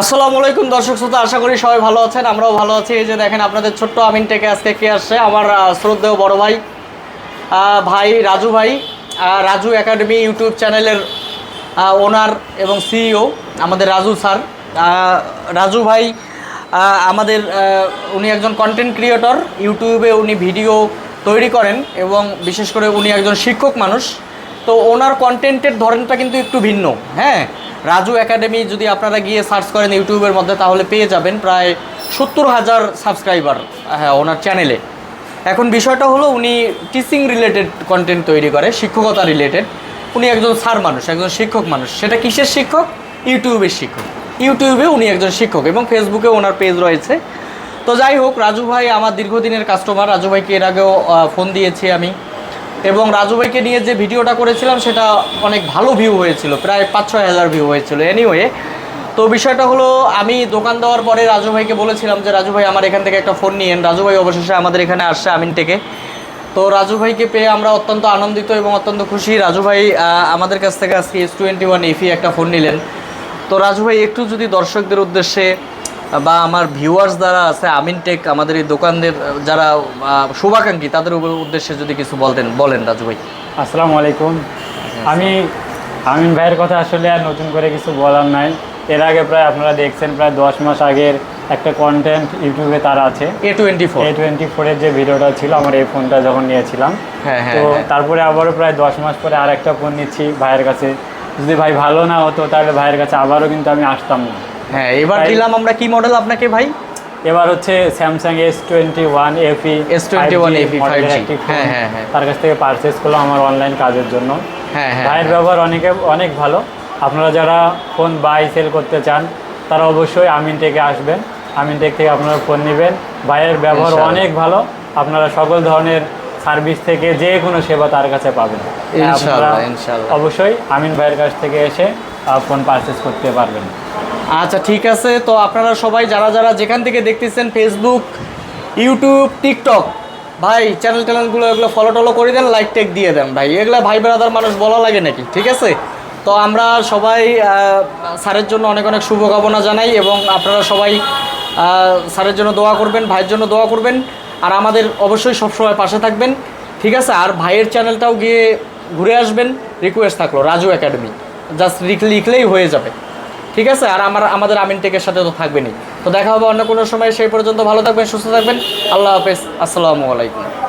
আসসালামু আলাইকুম দর্শক শ্রোতা, আশা করি সবাই ভালো আছেন, আমরাও ভালো আছি। এই যে দেখেন আপনাদের ছোট্ট আমিন থেকে আজকে কে আসছে? আমার শ্রদ্ধেয় বড় ভাই ভাই রাজু ভাই রাজু একাডেমি ইউটিউব চ্যানেলের ওনার এবং সিইও, আমাদের রাজু স্যার। রাজু ভাই আমাদের উনি একজন কন্টেন্ট ক্রিয়েটর ইউটিউবে উনি ভিডিও তৈরি করেন এবং বিশেষ করে উনি একজন শিক্ষক মানুষ। তো ওনার কন্টেন্টের ধরনটা কিন্তু একটু ভিন্ন। হ্যাঁ রাজু একাডেমি যদি আপনারা গিয়ে সার্চ করেন ইউটিউবের মধ্যে, তাহলে পেয়ে যাবেন প্রায় সত্তর হাজার সাবস্ক্রাইবার হ্যাঁ ওনার চ্যানেলে এখন বিষয়টা হলো, উনি টিচিং রিলেটেড কন্টেন্ট তৈরি করে, শিক্ষকতা রিলেটেড উনি একজন স্যার মানুষ, একজন শিক্ষক মানুষ। সেটা কিসের শিক্ষক? ইউটিউবের শিক্ষক। ইউটিউবে উনি একজন শিক্ষক এবং ফেসবুকে ওনার পেজ রয়েছে। তো যাই হোক, রাজু ভাই আমার দীর্ঘদিনের কাস্টমার রাজু ভাইকে এর আগেও ফোন দিয়েছি আমি। এবং রাজু ভাইকে নিয়ে যে ভিডিওটা করেছিলাম, সেটা অনেক ভালো ভিউ হয়েছিল, প্রায় পাঁচ ছয় হাজার ভিউ হয়েছিল। এনিওয়ে তো বিষয়টা হলো, আমি দোকান দেওয়ার পরে রাজু ভাইকে বলেছিলাম যে, রাজু ভাই, আমার এখান থেকে একটা ফোন নিয়েন। রাজু ভাই অবশেষে আমাদের এখানে আসছে আমিন থেকে। তো রাজু ভাইকে পেয়ে আমরা অত্যন্ত আনন্দিত এবং অত্যন্ত খুশি। রাজু ভাই আমাদের কাছ থেকে আজকে এস টোয়েন্টি ওয়ান এফি একটা ফোন নিলেন। তো রাজু ভাই, একটু যদি দর্শকদের উদ্দেশ্যে বা আমার ভিউয়ার্স যারা আছে আমিন টেক আমাদের এই দোকানদের যারা শুভাকাঙ্ক্ষী তাদের উদ্দেশ্যে যদি কিছু বলতেন বলেন রাজু ভাই। আসসালামু আলাইকুম। আমি আমিন ভাইয়ের কথা আসলে আর নতুন করে কিছু বলার নাই। এর আগে প্রায় আপনারা দেখছেন প্রায় দশ মাস আগের একটা কন্টেন্ট ইউটিউবে তার আছে। A twenty four A twenty ফোরের যে ভিডিওটা ছিল আমার এই ফোনটা যখন নিয়েছিলাম। হ্যাঁ হ্যাঁ তো হ্যাঁ। তারপরে আবারও প্রায় দশ মাস পরে আর একটা ফোন নিচ্ছি ভাইয়ের কাছে। যদি ভাই ভালো না হতো তাহলে ভাইয়ের কাছে আবারও কিন্তু আমি আসতাম না। হ্যাঁ এবার দিলাম আমরা কি মডেল আপনাকে ভাই? এবার হচ্ছে Samsung S twenty one FE S21 FE 5G হ্যাঁ, হ্যাঁ, হ্যাঁ। তার কাছ থেকে পারচেস করলাম আমার অনলাইন কাজের জন্য। হ্যাঁ হ্যাঁ ভাইয়ের হ্যাঁ। ব্যবহার অনেকে অনেক ভালো। আপনারা যারা ফোন বাই সেল করতে চান তারা অবশ্যই আমিন টেকে আসবেন। আমিন টেক থেকে আপনারা ফোন নেবেন। ভাইয়ের ব্যবহার অনেক ভালো। আপনারা সকল ধরনের সার্ভিস থেকে যে কোনো সেবা তার কাছে পাবেন। হ্যাঁ, আপনারা অবশ্যই আমিন ভাইয়ের কাছ থেকে এসে ফোন পারচেস করতে পারবেন। আচ্ছা ঠিক আছে। তো আপনারা সবাই যারা যারা যেখান থেকে দেখতেছেন ফেসবুক ইউটিউব টিকটক ভাই চ্যানেল ট্যানেলগুলো এগুলো ফলো টলো করে দেন লাইক টেক দিয়ে দেন ভাই। এগুলো ভাই বেড়াদার মানুষ বলা লাগে নাকি, ঠিক আছে? তো আমরা সবাই স্যারের জন্য অনেক অনেক শুভকামনা জানাই এবং আপনারা সবাই স্যারের জন্য দোয়া করবেন, ভাইয়ের জন্য দোয়া করবেন। আর আমাদের অবশ্যই সবসময় পাশে থাকবেন, ঠিক আছে? আর ভাইয়ের চ্যানেলটাও গিয়ে ঘুরে আসবেন রিকোয়েস্ট থাকল, রাজু একাডেমি জাস্ট লিখলেই হয়ে যাবে। ঠিক আছে? আর আমার আমাদের আমিন টেকের সাথে তো থাকবেনি তো দেখা হবে অন্য কোনো সময়, সেই পর্যন্ত ভালো থাকবেন, সুস্থ থাকবেন। আল্লাহ হাফেজ। আসসালামু আলাইকুম।